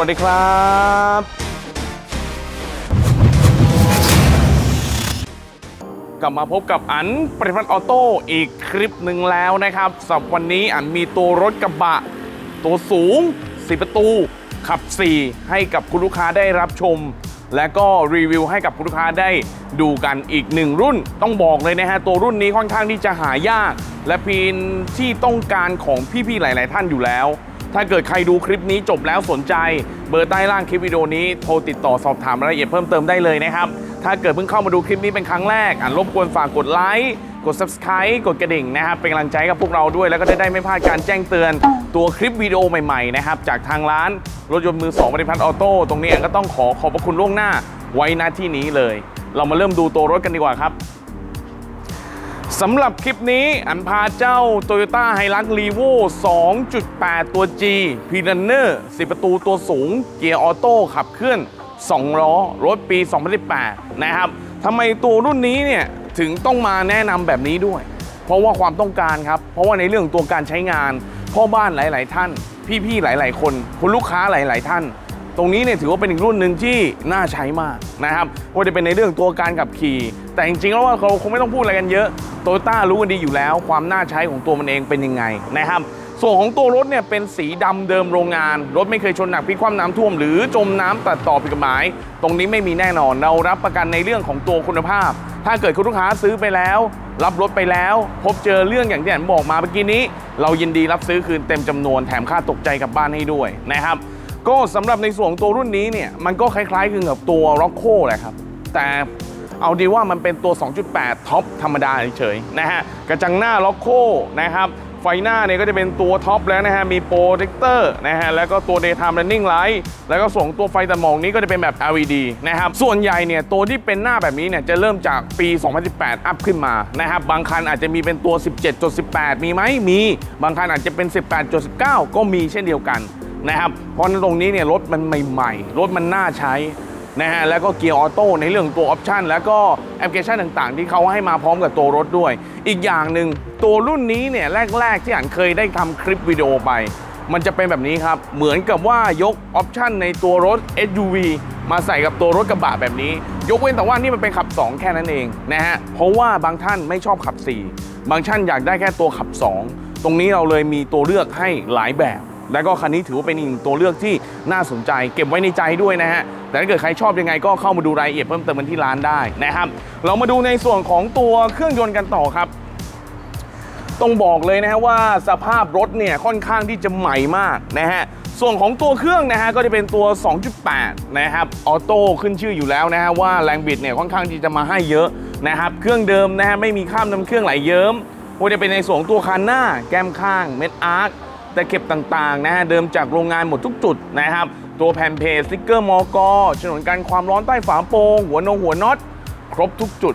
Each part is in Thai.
วัสดีครับกลับมาพบกับอันปริพันธ์ออโต้อีกคลิปหนึ่งแล้วนะครับสำหรับวันนี้อันมีตัวรถกระบะ ตัวสูงสีประตู ขับ 4 ให้กับคุณลูกค้าได้รับชม และก็รีวิวให้กับคุณลูกค้าได้ดูกันอีกหนึ่งรุ่น ต้องบอกเลยนะฮะ ตัวรุ่นนี้ค่อนข้างที่จะหายาก และเป็นที่ต้องการของพี่ๆหลาย ๆ ท่านอยู่แล้ว ถ้าเกิดใครดูคลิปนี้จบแล้วสนใจ เบอร์ใต้ล่างคลิปวิดีโอนี้โทรติดต่อสอบถามรายละเอียดเพิ่มเติมได้เลยนะครับ ถ้าเกิดเพิ่งเข้ามาดูคลิปนี้เป็นครั้งแรกอ่านรบกวนฝากกดไลค์กด subscribe กดกระดิ่งนะครับ เป็นกำลังใจกับพวกเราด้วย แล้วก็จะได้ไม่พลาดการแจ้งเตือนตัวคลิปวิดีโอใหม่ๆนะครับจากทางร้านรถยนต์มือ2บริพัตรออโต้ตรงนี้อันก็ต้องขอขอบพระคุณล่วงหน้าไว้ณที่นี้เลย เรามาเริ่มดูตัวรถกันดีกว่าครับ สำหรับคลิปนี้อันพาเจ้า Toyota h i l u x r e v o 2.8 ตัว G p r u n n e r 10 ประตูตัวสูง เกียร์ออโต้ขับเคลื่อน 2 ล้อ รถปี 2018 นะครับทำไมตัวรุ่นนี้เนี่ย ถึงต้องมาแนะนำแบบนี้ด้วย เพราะว่าความต้องการครับ เพราะว่าในเรื่องตัวการใช้งาน พ่อบ้านหลาย ๆ ท่าน พี่ ๆ หลาย ๆ คน คุณลูกค้าหลาย ๆ ท่าน ตรงนี้เนี่ยถือว่าเป็นอีกรุ่นหนึ่งที่น่าใช้มากนะครับว่าจะเป็นในเรื่องตัวการขับขี่ แต่จริงๆแล้วว่าเราคงไม่ต้องพูดอะไรกันเยอะโตโยต้ารู้กันดีอยู่แล้ว ความน่าใช้ของตัวมันเองเป็นยังไงนะครับส่วนของตัวรถเนี่ยเป็นสีดำเดิมโรงงาน รถไม่เคยชนหนักพิกคว่ำน้ำท่วม หรือจมน้ำตัดต่อผิดกฎหมาย ตรงนี้ไม่มีแน่นอนเรารับประกันในเรื่องของตัวคุณภาพ ถ้าเกิดคุณลูกค้าซื้อไปแล้ว รับรถไปแล้ว พบเจอเรื่องอย่างที่ผมบอกมาเมื่อกี้นี้ เรายินดีรับซื้อคืนเต็มจำนวนแถมค่าตกใจกลับบ้านให้ด้วยนะครับ ก็สำหรับในส่วนของตัวรุ่นนี้เนี่ย มันก็คล้ายๆคลึงกับตัว r o c c o แหละครับ แต่เอาดีว่ามันเป็นตัว 2.8 ท็อปธรรมดาเฉยๆนะฮะ กระจังหน้า r o c c o นะครับไฟหน้าเนี่ยก็จะเป็นตัวท็อปแล้วนะฮะ มีโปรเจคเตอร์นะฮะ แล้วก็ตัว daytime running light แล้วก็ส่งตัวไฟตัดหมอกนี้ก็จะเป็นแบบ LED นะครับ ส่วนใหญ่เนี่ยตัวที่เป็นหน้าแบบนี้เนี่ยจะเริ่มจากปี 2018 อัพขึ้นมานะครับ บางคันอาจจะมีเป็นตัว 17.18 มีไหมมี บางคันอาจจะเป็น 18.19 ก็มีเช่นเดียวกัน นะครับเพราะฉะนั้นตรงนี้เนี่ยรถมันใหม่ๆ รถมันน่าใช้นะฮะแล้วก็เกียร์ออโต้ในเรื่องตัวออปชันแล้วก็แอปพลิเคชันต่างๆ ที่เขาให้มาพร้อมกับตัวรถด้วย อีกอย่างหนึ่งตัวรุ่นนี้เนี่ยแรก ๆ ที่อ่านเคยได้ทำคลิปวิดีโอไป มันจะเป็นแบบนี้ครับ เหมือนกับว่ายกออปชันในตัวรถ SUV มาใส่กับตัวรถกระบะแบบนี้ ยกเว้นแต่ว่านี่มันเป็นขับ 2 แค่นั้นเองนะฮะเพราะว่าบางท่านไม่ชอบขับ 4 บางท่านอยากได้แค่ตัวขับ 2 ตรงนี้เราเลยมีตัวเลือกให้หลายแบบ แล้วก็คันนี้ถือว่าเป็นอีกตัวเลือกที่น่าสนใจ เก็บไว้ในใจด้วยนะฮะแต่ถ้าเกิดใครชอบยังไงก็เข้ามาดูรายละเอียดเพิ่มเติมกันที่ร้านได้นะครับเรามาดูในส่วนของตัวเครื่องยนต์กันต่อครับต้องบอกเลยนะฮะว่าสภาพรถเนี่ยค่อนข้างที่จะใหม่มากนะฮะส่วนของตัวเครื่องนะฮะก็จะเป็นตัว 2.8 นะครับออโต้ขึ้นชื่ออยู่แล้วนะฮะว่าแรงบิดเนี่ยค่อนข้างที่จะมาให้เยอะนะครับเครื่องเดิมนะฮะไม่มีข้ามน้ำเครื่องไหลเยิ้มว่าจะเป็นในส่วนของตัวคันหน้า แก้มข้างเม็ดอาร์ค แต่เก็บต่างๆนะฮะเดิมจากโรงงานหมดทุกจุดนะครับ ตัวแผ่นเพจสติ๊กเกอร์มอกฉนวนกันความร้อนใต้ฝาโปรงหัวนงหัวน็อตครบทุกจุด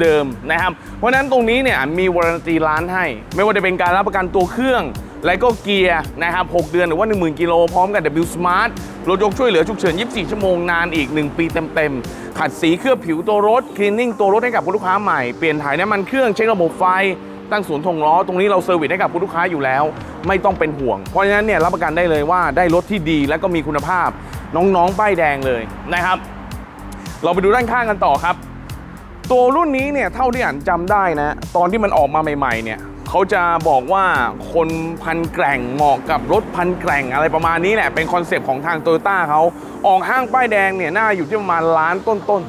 เดิมๆนะครับ เพราะนั้นตรงนี้เนี่ยมีวารันตีร้านให้ ไม่ว่าจะเป็นการรับประกันตัวเครื่อง และก็เกียร์นะครับ 6 เดือนหรือว่า 10,000 กิโลพร้อมกับ W Smart รถยกช่วยเหลือฉุกเฉิน 24 ชั่วโมงนานอีก 1 ปีเต็มๆ ขัดสีเคลือบผิวตัวรถ คลีนนิ่งตัวรถให้กับลูกค้าใหม่ เปลี่ยนถ่ายน้ำมันเครื่องเช็คระบบไฟ ตั้งศูนย์ถงล้อ ตรงนี้เราเซอร์วิสให้กับผู้ลูกค้าอยู่แล้ว ไม่ต้องเป็นห่วง เพราะฉะนั้นเนี่ยรับประกันได้เลยว่าได้รถที่ดีและก็มีคุณภาพน้องๆป้ายแดงเลยนะครับ เราไปดูด้านข้างกันต่อครับ ตัวรุ่นนี้เนี่ยเท่าที่อ่านจำได้นะ ตอนที่มันออกมาใหม่ๆเนี่ยเขาจะบอกว่าคนพันแกร่งเหมาะกับรถพันแกร่งอะไรประมาณนี้แหละเป็นคอนเซปต์ของทางโตโยต้าเขาออกห้างป้ายแดงเนี่ยน่าอยู่ที่ประมาณล้านต้น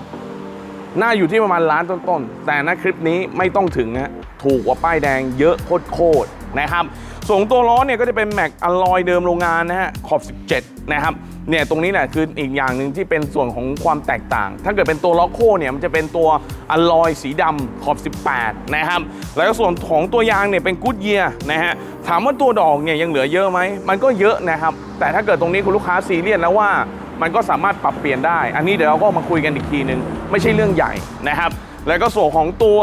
ๆน่าอยู่ที่ประมาณล้านต้นๆแต่นะคลิปนี้ไม่ต้องถึงนะ ถูกกว่าป้ายแดงเยอะโคตรๆนะครับส่วนตัวล้อเนี่ยก็จะเป็นแม็กอลลอยเดิมโรงงานนะฮะขอบ 17 นะครับเนี่ยตรงนี้แหละคืออีกอย่างหนึ่งที่เป็นส่วนของความแตกต่าง ถ้าเกิดเป็นตัวล็อกโคเนี่ยมันจะเป็นตัวอลลอยสีดำขอบ 18 นะครับ แล้วก็ส่วนของตัวยางเนี่ยเป็นกูดเยียนะฮะถามว่าตัวดอกเนี่ยยังเหลือเยอะไหม มันก็เยอะนะครับ แต่ถ้าเกิดตรงนี้คุณลูกค้าซีเรียสแล้วว่ามันก็สามารถปรับเปลี่ยนได้ อันนี้เดี๋ยวเราก็มาคุยกันอีกทีนึงไม่ใช่เรื่องใหญ่นะครับ แล้วก็ส่วนของตัว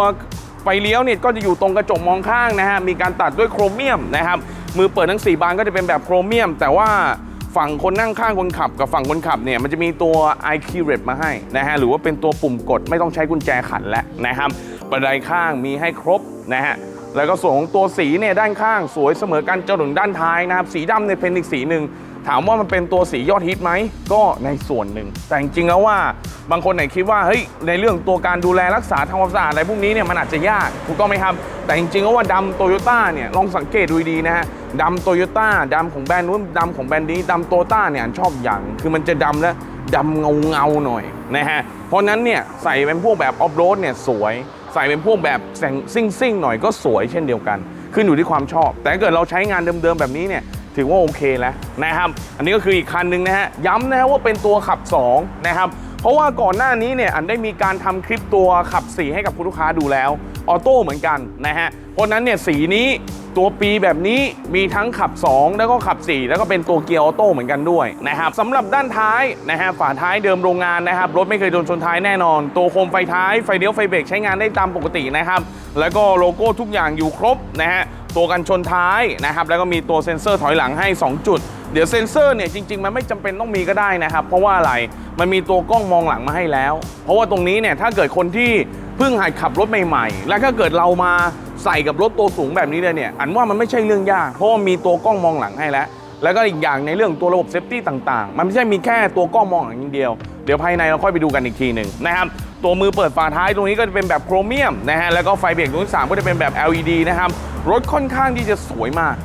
ไฟเลี้ยวเนี่ยก็จะอยู่ตรงกระจกมองข้างนะฮะมีการตัดด้วยโครเมียมนะครับมือเปิดทั้ง 4 บานก็จะเป็นแบบโครเมียม แต่ว่าฝั่งคนนั่งข้างคนขับกับฝั่งคนขับเนี่ยมันจะมีตัว i q r e p มาให้นะฮะหรือว่าเป็นตัวปุ่มกดไม่ต้องใช้กุญแจขันแล้วนะครับบันไดข้างมีให้ครบนะฮะแล้วก็ส่วนของตัวสีเนี่ยด้านข้างสวยเสมอกันจนถึงด้านท้ายนะครับสีดำเนี่ยเป็นอีกสีหนึ่ง ถามว่ามันเป็นตัวสียอดฮิตไหม ก็ในส่วนหนึ่ง แต่จริงๆแล้วว่าบางคนไหนคิดว่าเฮ้ยในเรื่องตัวการดูแลรักษาทำความสะอาดอะไรพวกนี้เนี่ยมันอาจจะยากถูกต้องไหมครับ แต่จริงๆแล้วว่าดำโตโยต้าเนี่ยลองสังเกตดูดีนะฮะดำโตโยต้าดำของแบรนด์นู้นดำของแบรนด์นี้ดำโตโยต้าเนี่ยชอบอย่างคือมันจะดำและดำเงาเงาๆหน่อยนะฮะเพราะนั้นเนี่ยใส่เป็นพวกแบบออฟโรดเนี่ยสวย ใส่เป็นพวกแบบแสงซิ่งซิ่งๆหน่อยก็สวยเช่นเดียวกัน ขึ้นอยู่ที่ความชอบ แต่ถ้าเกิดเราใช้งานเดิมๆแบบนี้เนี่ย ถือว่าโอเคแล้วนะครับ อันนี้ก็คืออีกคันหนึ่งนะฮะ ย้ำนะฮะว่าเป็นตัวขับ 2 นะครับ เพราะว่าก่อนหน้านี้เนี่ยอันได้มีการทำคลิปตัวขับ4ให้กับคุณลูกค้าดูแล้วออโต้เหมือนกันนะฮะ เพราะนั้นเนี่ยสีนี้ตัวปีแบบนี้มีทั้งขับ 2 แล้วก็ขับ 4 แล้วก็เป็นตัวเกียร์ออโต้เหมือนกันด้วยนะครับสำหรับด้านท้ายนะฮะฝาท้ายเดิมโรงงานนะครับ รถไม่เคยโดนชนท้ายแน่นอน ตัวโคมไฟท้ายไฟเลี้ยวไฟเบรกใช้งานได้ตามปกตินะครับ แล้วก็โลโก้ทุกอย่างอยู่ครบนะฮะ ตัวกันชนท้ายนะครับแล้วก็มีตัวเซ็นเซอร์ถอยหลังให้ 2 จุด เดี๋ยวเซ็นเซอร์เนี่ยจริง ๆ มันไม่จำเป็นต้องมีก็ได้นะครับ เพราะว่าอะไรมันมีตัวกล้องมองหลังมาให้แล้ว เพราะว่าตรงนี้เนี่ยถ้าเกิดคนที่เพิ่งหัดขับรถใหม่ๆ แล้วถ้าเกิดเรามาใส่กับรถตัวสูงแบบนี้เลยเนี่ยอันว่ามันไม่ใช่เรื่องยาก เพราะว่ามีตัวกล้องมองหลังให้แล้วแล้วก็อีกอย่างในเรื่องตัวระบบเซฟตี้ต่างๆ มันไม่ใช่มีแค่ตัวกล้องมองหลังอย่างเดียว เดี๋ยวภายในเราค่อยไปดูกันอีกทีหนึ่งนะครับ ตัวมือเปิดฝาท้ายตรงนี้ก็จะเป็นแบบโครเมียมนะฮะแล้วก็ไฟเบรกตรงที่สามก็จะเป็นแบบ LED นะครับรถค่อนข้างที่จะสวยมาก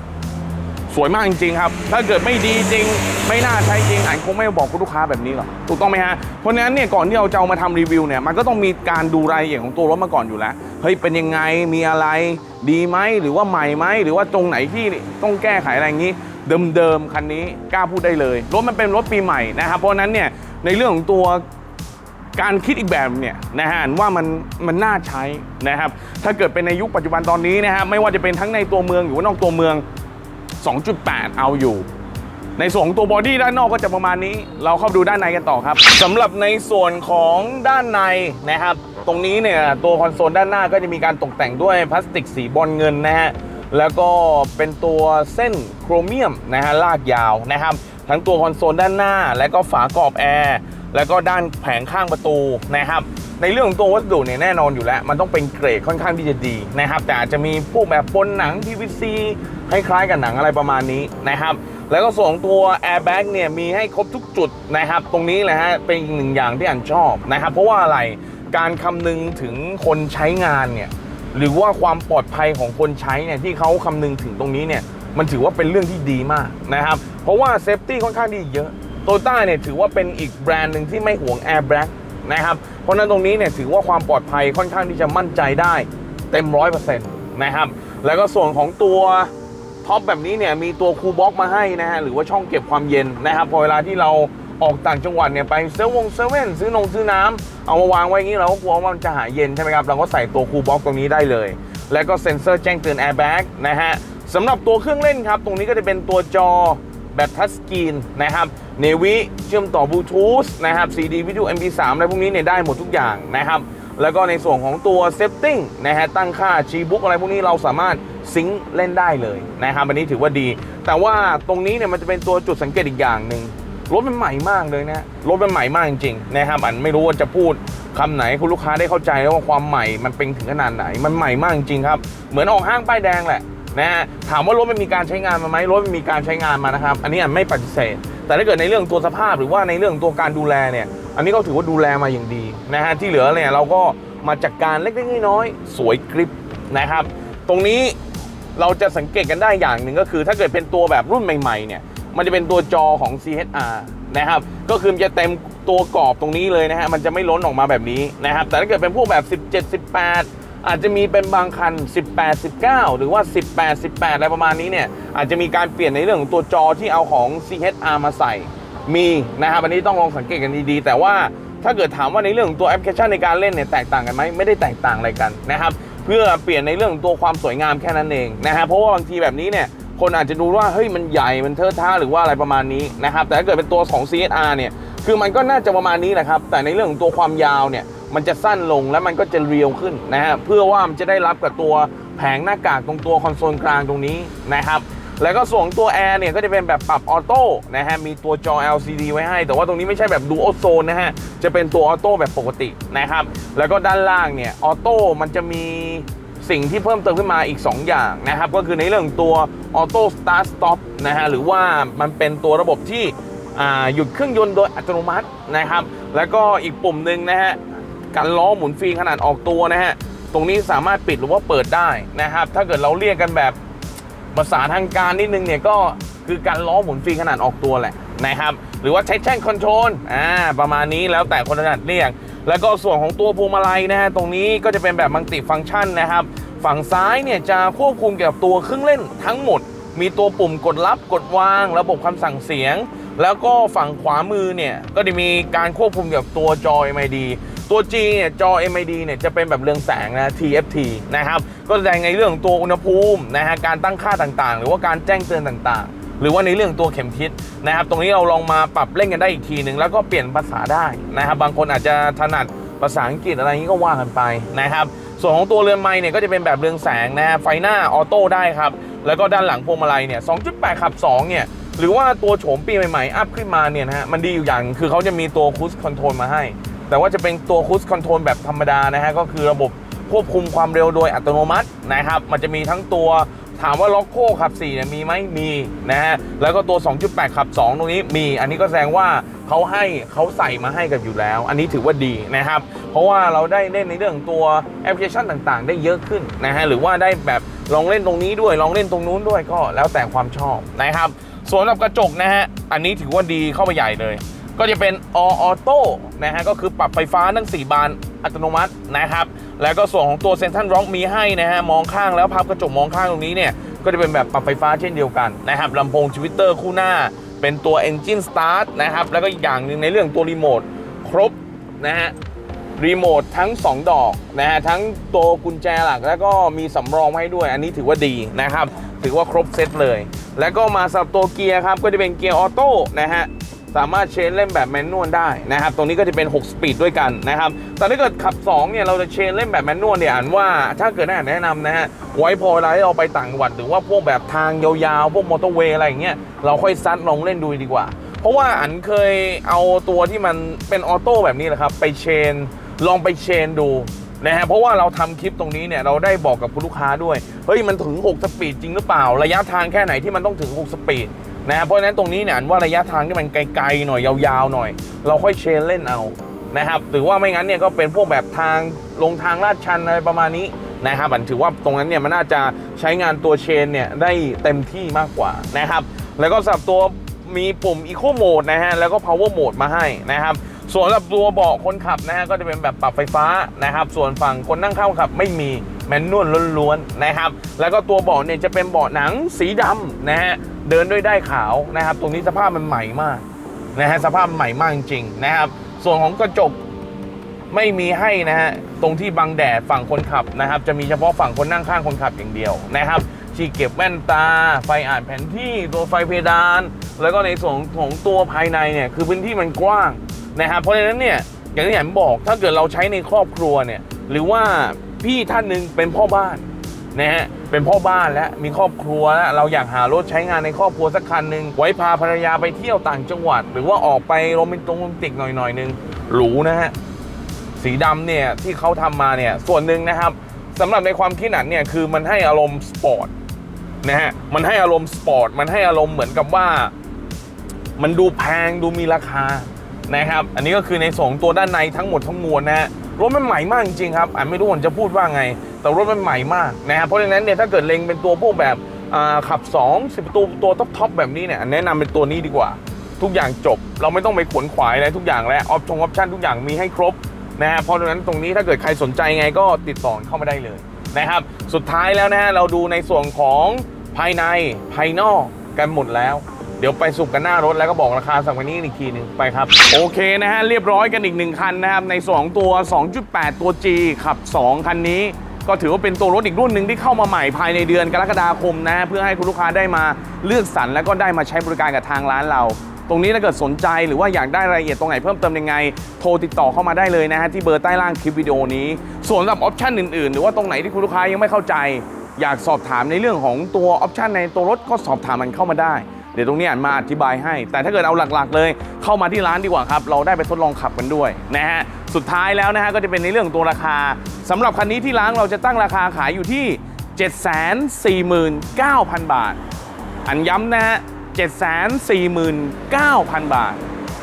สวยมากจริงๆครับ ถ้าเกิดไม่ดีจริง ไม่น่าใช้จริงอันคงไม่บอกคุณลูกค้าแบบนี้หรอกถูกต้องไหมฮะเพราะนั้นเนี่ยก่อนที่เราจะเอามาทำรีวิวเนี่ยมันก็ต้องมีการดูรายละเอียดของตัวรถมาก่อนอยู่แล้วเฮ้ยเป็นยังไงมีอะไรดีไหมหรือว่าใหม่ไหมหรือว่าตรงไหนที่ต้องแก้ไขอะไรอย่างนี้เดิมๆคันนี้กล้าพูดได้เลยรถมันเป็นรถปีใหม่นะครับเพราะนั้นเนี่ยในเรื่องของตัว การคิดอีกแบบเนี่ยนะฮะว่ามันมันน่าใช้นะครับ ถ้าเกิดเป็นในยุคปัจจุบันตอนนี้นะฮะไม่ว่าจะเป็นทั้งในตัวเมืองหรือว่านอกตัวเมือง 2.8 เอาอยู่ ในส่วนของตัวบอดี้ด้านนอกก็จะประมาณนี้ เราเข้าไปดูด้านในกันต่อครับสำหรับในส่วนของด้านในนะครับ ตรงนี้เนี่ยตัวคอนโซลด้านหน้าก็จะมีการตกแต่งด้วยพลาสติกสีบอลเงินนะฮะแล้วก็เป็นตัวเส้นโครเมียมนะฮะลากยาวนะครับ ทั้งตัวคอนโซลด้านหน้า และก็ฝากรอบแอร์ แล้วก็ด้านแผงข้างประตูนะครับ ในเรื่องของตัววัสดุเนี่ยแน่นอนอยู่แล้ว มันต้องเป็นเกรดค่อนข้างที่จะดีนะครับ แต่อาจจะมีพวกแบบปนหนัง PVC คล้ายๆกับหนังอะไรประมาณนี้นะครับแล้วก็ส่วนของตัว airbag เนี่ยมีให้ครบทุกจุดนะครับ ตรงนี้แหละฮะเป็นอีกหนึ่งอย่างที่อันชอบนะครับ เพราะว่าอะไรการคำนึงถึงคนใช้งานเนี่ยหรือว่าความปลอดภัยของคนใช้เนี่ยที่เขาคำนึงถึงตรงนี้เนี่ยมันถือว่าเป็นเรื่องที่ดีมากนะครับ เพราะว่าเซฟตี้ค่อนข้างดีเยอะ โตต้าเนี่ยถือว่าเป็นอีกแบรนด์หนึ่งที่ไม่ห่วงแอร์แบ็กนะครับเพราะนั้นตรงนี้เนี่ยถือว่าความปลอดภัยค่อนข้างที่จะมั่นใจได้เต็มร้อยเปอร์เซ็นต์นะครับแล้วก็ส่วนของตัวท็อปแบบนี้เนี่ยมีตัวคูลบ็อกมาให้นะฮะหรือว่าช่องเก็บความเย็นนะครับพอเวลาที่เราออกต่างจังหวัดเนี่ยไปเซเวงเซเว่นซื้อนงซื้อน้ำเอามาวางไว้อย่างนี้เราก็กลัวว่ามันจะหายเย็นใช่ไหมครับเราก็ใส่ตัวคูลบ็อกตรงนี้ได้เลย แล้วก็เซ็นเซอร์แจ้งเตือนแอร์แบ็กนะฮะสำหรับตัวเครื่องเล่นครับ ตรงนี้ก็จะเป็นตัวจอ แบตทัชสกรีนนะครับเนวิเชื่อมต่อบลูทูธนะครับ CD วิดีโอ MP3 อะไรพวกนี้เนี่ยได้หมดทุกอย่างนะครับ แล้วก็ในส่วนของตัวเซฟติ้งนะฮะตั้งค่าชีบุ๊กอะไรพวกนี้เราสามารถซิงค์เล่นได้เลยนะครับอันนี้ถือว่าดี แต่ว่าตรงนี้เนี่ยมันจะเป็นตัวจุดสังเกตอีกอย่างหนึ่งรถมันใหม่มากเลยนะรถมันใหม่มากจริงๆนะครับอันไม่รู้ว่าจะพูดคำไหนคุณลูกค้าได้เข้าใจแล้วว่าความใหม่มันเป็นถึงขนาดไหน มันใหม่มากจริงๆครับ เหมือนออกห้างป้ายแดงแหละ นะฮะถามว่ารถมันมีการใช้งานมาไหมรถมันมีการใช้งานมานะครับ อันนี้ไม่ปฏิเสธ แต่ถ้าเกิดในเรื่องตัวสภาพหรือว่าในเรื่องตัวการดูแลเนี่ย อันนี้ก็ถือว่าดูแลมาอย่างดีนะฮะที่เหลือเนี่ยเราก็มาจัดกการเล็กๆน้อยๆสวยกริบนะครับ ตรงนี้เราจะสังเกตกันได้อย่างหนึ่งก็คือ ถ้าเกิดเป็นตัวแบบรุ่นใหม่ๆเนี่ยมันจะเป็นตัวจอของ CHR นะครับ ก็คือจะเต็มตัวกรอบตรงนี้เลยนะฮะ มันจะไม่ล้นออกมาแบบนี้นะครับ แต่ถ้าเกิดเป็นพวกแบบ 17 18 อาจจะมีเป็นบางคัน 18 19 หรือว่า 18 18 อะไรประมาณนี้เนี่ย อาจจะมีการเปลี่ยนในเรื่องของตัวจอที่เอาของ CHR มาใส่มีนะครับอันนี้ต้องลองสังเกตกันดีๆ แต่ว่าถ้าเกิดถามว่าในเรื่องของตัวแอปพลิเคชันในการเล่นเนี่ยแตกต่างกันไหมไม่ได้แตกต่างอะไรกันนะครับเพื่อเปลี่ยนในเรื่องของตัวความสวยงามแค่นั้นเองนะฮะเพราะว่าบางทีแบบนี้เนี่ยคนอาจจะดูว่าเฮ้ยมันใหญ่มันเทอะทะหรือว่าอะไรประมาณนี้นะครับแต่ถ้าเกิดเป็นตัวของ CSR เนี่ยคือมันก็น่าจะประมาณนี้แหละครับแต่ในเรื่องของตัวความยาวเนี่ย มันจะสั้นลงแล้วมันก็จะเรียวขึ้นนะฮะเพื่อว่ามันจะได้รับกับตัวแผงหน้ากากตรงตัวคอนโซลกลางตรงนี้นะครับแล้วก็ส่วนของตัวแอร์เนี่ยก็จะเป็นแบบปรับออโต้นะฮะมีตัวจอ LCD ไว้ให้ แต่ว่าตรงนี้ไม่ใช่แบบดูโอโซนนะฮะจะเป็นตัวออโต้แบบปกตินะครับแล้วก็ด้านล่างเนี่ยออโต้มันจะมีสิ่งที่เพิ่มเติมขึ้นมาอีก 2 อย่างนะครับ ก็คือในเรื่องตัว Auto Start Stop นะฮะหรือว่ามันเป็นตัวระบบที่หยุดเครื่องยนต์โดยอัตโนมัตินะครับ แล้วก็อีกปุ่มหนึ่งนะฮะ การล้อหมุนฟรีขนาดออกตัวนะฮะ ตรงนี้สามารถปิดหรือว่าเปิดได้นะครับ ถ้าเกิดเราเรียกกันแบบภาษาทางการนิดนึงเนี่ยก็คือการล้อหมุนฟรีขนาดออกตัวแหละนะครับ หรือว่าใช้แช่งคอนโทรลอ่าประมาณนี้แล้วแต่คนถนัดเรียก แล้วก็ส่วนของตัวพวงมาลัยนะฮะตรงนี้ก็จะเป็นแบบมัลติฟังก์ชันนะครับ ฝั่งซ้ายเนี่ยจะควบคุมเกี่ยวกับตัวเครื่องเล่นทั้งหมด มีตัวปุ่มกดรับกดวาง ระบบคำสั่งเสียง แล้วก็ฝั่งขวามือเนี่ยก็จะมีการควบคุมเกี่ยวกับตัวจอ MID ตัว G เนี่ยจอ MID เนี่ยจะเป็นแบบเรืองแสงนะ TFT นะครับ ก็แสดงในเรื่องของตัวอุณหภูมินะฮะการตั้งค่าต่างๆ หรือว่าการแจ้งเตือนต่างๆ หรือว่าในเรื่องตัวเข็มทิศนะครับ ตรงนี้เราลองมาปรับเล่นกันได้อีกทีหนึ่งแล้วก็เปลี่ยนภาษาได้นะครับบางคนอาจจะถนัดภาษาอังกฤษอะไรนี้ก็ว่ากันไปนะครับ ส่วนของตัวเรือนไม้เนี่ยก็จะเป็นแบบเรืองแสงนะฮะไฟหน้าออโต้ได้ครับแล้วก็ด้านหลังพวงมาลัยเนี่ย 2.8 ขับ 2 เนี่ย หรือว่าตัวโฉมปีใหม่ ๆ อัพขึ้นมาเนี่ยนะฮะ มันดีอยู่อย่าง คือเขาจะมีตัวคู i คอนโทรลมาให้ แต่ว่าจะเป็นตัวคู i คอนโทรลแบบธรรมดานะฮะก็คือระบบควบคุมความเร็วโดยอัตโนมัตินะครับ มันจะมีทั้งตัวถามว่าล็อกโคขับ4เนี่ยมีไหมมีนะฮะแล้วก็ตัว 2.8 ขับ 2 ตรงนี้มี อันนี้ก็แสดงว่าเขาให้เขาใส่มาให้กันอยู่แล้ว อันนี้ถือว่าดีนะครับ เพราะว่าเราได้เล่นในเรื่องตัวแอปพลิเคชันต่างๆ ได้เยอะขึ้นนะฮะหรือว่าได้แบบลองเล่นตรงนี้ด้วย ลองเล่นตรงนู้นด้วยก็แล้วแต่ความชอบนะครับส่วนสำหรับกระจกนะฮะอันนี้ถือว่าดีเข้าไปใหญ่เลย ก็จะเป็น All Auto นะฮะก็คือปรับไฟฟ้าทั้ง 4 บานอัตโนมัตินะครับ แล้วก็ส่วนของตัว Central Rock มีให้นะฮะมองข้างแล้วพับกระจกมองข้างตรงนี้เนี่ยก็จะเป็นแบบปรับไฟฟ้าเช่นเดียวกันนะครับลำโพงทวิตเตอร์คู่หน้า เป็นตัว Engine Start นะครับ แล้วก็อีกอย่างหนึ่งในเรื่องตัวรีโมทครบนะฮะรีโมททั้ง 2 ดอกนะฮะทั้งตัวกุญแจหลักแล้วก็มีสำรองให้ด้วย อันนี้ถือว่าดีนะครับ ถือว่าครบเซตเลย แล้วก็มาสำหรับตัวเกียร์ครับ ก็จะเป็นเกียร์ออโต้นะฮะ สามารถเชนเล่นแบบแมนนวลได้นะครับ ตรงนี้ก็จะเป็น 6 สปีดด้วยกันนะครับ แต่ถ้าเกิดขับ 2 เนี่ย เราจะเชนเล่นแบบแมนนวลเนี่ยอ่านว่าถ้าเกิดแนะนำนะฮะ ไว้พอเวลาเราไปต่างจังหวัด หรือว่าพวกแบบทางยาวๆ พวกมอเตอร์เวย์อะไรอย่างเงี้ย เราค่อยซัดลองเล่นดูดีกว่า เพราะว่าอันเคยเอาตัวที่มันเป็นออโต้แบบนี้แหละครับ ไปเชน ลองไปเชนดูนะฮะเพราะว่าเราทำคลิปตรงนี้เนี่ยเราได้บอกกับคุณลูกค้าด้วย เฮ้ยมันถึง 6 สปีดจริงหรือเปล่า ระยะทางแค่ไหนที่มันต้องถึง 6 สปีด นะเพราะฉะนั้นตรงนี้เนี่ยว่าระยะทางที่มันไกลๆหน่อยยาวๆหน่อย เราค่อยเชนเล่นเอานะครับหรือว่าไม่งั้นเนี่ยก็เป็นพวกแบบทางลงทางลาดชันอะไรประมาณนี้นะครับอันถือว่าตรงนั้นเนี่ยมันน่าจะใช้งานตัวเชนเนี่ยได้เต็มที่มากกว่านะครับ แล้วก็สำหรับตัวมีปุ่ม Eco Mode นะฮะแล้วก็ Power Mode มาให้นะครับ ส่วนสำหรับตัวเบาะคนขับนะฮะก็จะเป็นแบบปรับไฟฟ้านะครับ ส่วนฝั่งคนนั่งข้างขับไม่มี แมนนวลล้วนๆนะครับ แล้วก็ตัวเบาะเนี่ยจะเป็นเบาะหนังสีดำนะฮะเดินด้วยได้ขาวนะครับ ตรงนี้สภาพมันใหม่มากนะฮะสภาพใหม่มากจริงๆนะครับ ส่วนของกระจกไม่มีให้นะฮะตรงที่บังแดดฝั่งคนขับนะครับ จะมีเฉพาะฝั่งคนนั่งข้างคนขับอย่างเดียวนะครับที่เก็บแว่นตา ไฟอ่านแผนที่ตัวไฟเพดาน แล้วก็ในส่วนของตัวภายในเนี่ยคือพื้นที่มันกว้างนะครับเพราะฉะนั้นเนี่ยอย่างที่ผมบอกถ้าเกิดเราใช้ในครอบครัวเนี่ยหรือว่า พี่ท่านหนึ่งเป็นพ่อบ้านนะฮะเป็นพ่อบ้านแล้วมีครอบครัวแล้วเราอยากหารถใช้งานในครอบครัวสักคันหนึ่งไว้พาภรรยาไปเที่ยวต่างจังหวัด หรือว่าออกไปโรแมนติกโรแมนติกหน่อยหนึงหรูนะฮะสีดำเนี่ยที่เขาทำมาเนี่ยส่วนหนึ่งนะครับสำหรับในความคิดอันเนี่ยคือมันให้อารมณ์สปอร์ตนะฮะมันให้อารมณ์สปอร์ตมันให้อารมณ์เหมือนกับว่า มันดูแพงดูมีราคานะครับ อันนี้ก็คือในสองตัวด้านในทั้งหมดทั้งมวลนะฮะ รถมันใหม่มากจริงๆครับอ่านไม่รู้ผมจะพูดว่าไง แต่รถมันใหม่มากนะฮะเพราะฉะนั้นเนี่ยถ้าเกิดเล็งเป็นตัวพวกแบบขับ2 10ประตูตัวท็อปทอปแบบนี้เนี่ยแนะนำเป็นตัวนี้ดีกว่า ทุกอย่างจบ เราไม่ต้องไปขวนขวายอะไรทุกอย่างแล้วออปชั่นออปชั่นทุกอย่างมีให้ครบนะฮะเพราะฉะนั้นตรงนี้ถ้าเกิดใครสนใจไงก็ติดต่อเข้ามาได้เลยนะครับ สุดท้ายแล้วนะฮะเราดูในส่วนของภายในภายนอกกันหมดแล้ว ดี๋ยวไปสุกกันหน้ารถแล้วก็บอกราคาสั่งวันนี้อีกทีหนึ่งไปครับ โอเคนะฮะ เรียบร้อยกันอีกหนึ่งคันนะครับ ในส่วนของตัว 2.8 ตัว G ขับ 2 คันนี้ ก็ถือว่าเป็นตัวรถอีกรุ่นหนึ่งที่เข้ามาใหม่ภายในเดือนกรกฎาคมนะฮะเพื่อให้คุณลูกค้าได้มาเลือกสรรแล้วก็ได้มาใช้บริการกับทางร้านเราตรงนี้ถ้าเกิดสนใจหรือว่าอยากได้รายละเอียดตรงไหนเพิ่มเติมยังไง โทรติดต่อเข้ามาได้เลยนะฮะที่เบอร์ใต้ล่างคลิปวิดีโอนี้ ส่วนสำหรับออปชันอื่นๆ หรือว่าตรงไหนที่คุณลูกค้ายังไม่เข้าใจ อยากสอบถามในเรื่องของตัวออปชันในตัวรถก็สอบถามมันเข้ามาได้ เดี๋ยวตรงนี้อ่านมาอธิบายให้ แต่ถ้าเกิดเอาหลักๆ เลย เข้ามาที่ร้านดีกว่าครับ เราได้ไปทดลองขับกันด้วยนะฮะ สุดท้ายแล้วนะฮะก็จะเป็นในเรื่องของตัวราคาสำหรับคันนี้ที่ร้านเราจะตั้งราคาขายอยู่ที่ 749,000 บาท อันย้ำนะฮะ 749,000 บาท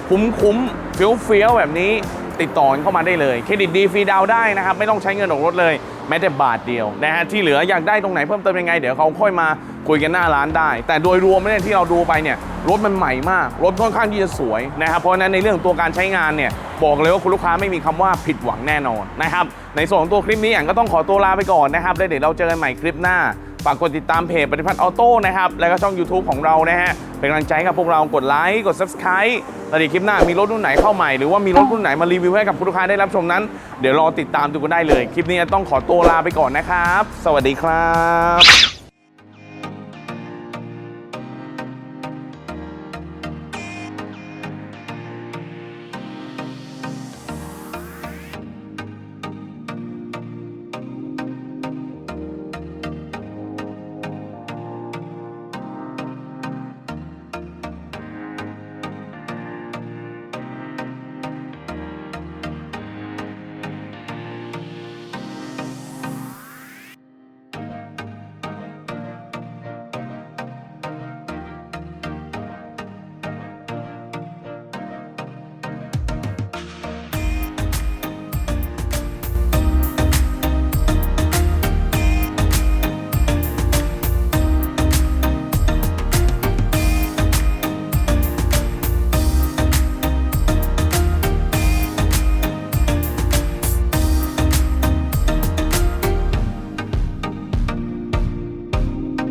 คุ้มคุ้มเฟี้ยวๆแบบนี้ติดต่อเข้ามาได้เลยเครดิตดีฟรีดาวได้นะครับ ไม่ต้องใช้เงินออกรถเลยแม้แต่บาทเดียวนะฮะที่เหลืออยากได้ตรงไหนเพิ่มเติมยังไง เดี๋ยวเขาค่อยมา คุยกันหน้าร้านได้ แต่โดยรวมเนี่ยที่เราดูไปเนี่ยรถมันใหม่มาก รถค่อนข้างที่จะสวยนะครับเพราะฉะนั้นในเรื่องตัวการใช้งานเนี่ยบอกเลยว่าคุณลูกค้าไม่มีคำว่าผิดหวังแน่นอนนะครับในส่วนของตัวคลิปนี้อ่นก็ต้องขอตัวลาไปก่อนนะครับแล้วเดี๋ยวเราเจอกันใหม่คลิปหน้าฝากกดติดตามเพจปฏิพัฒน์ออโต้นะครับแล้วก็ช่อง YouTube ของเรานะฮะเป็นกำลังใจกับพวกเรากดไลค์กด Subscribe แล้วเดี๋ยวคลิปหน้ามีรถรุ่นไหนเข้าใหม่หรือว่ามีรถรุ่นไหนมารีวิวให้กับคุณลูกค้าได้รับชมนั้น เดี๋ยวรอติดตามดูกันได้เลย คลิปนี้ต้องขอตัวลาไปก่อนนะครับ สวัสดีครับ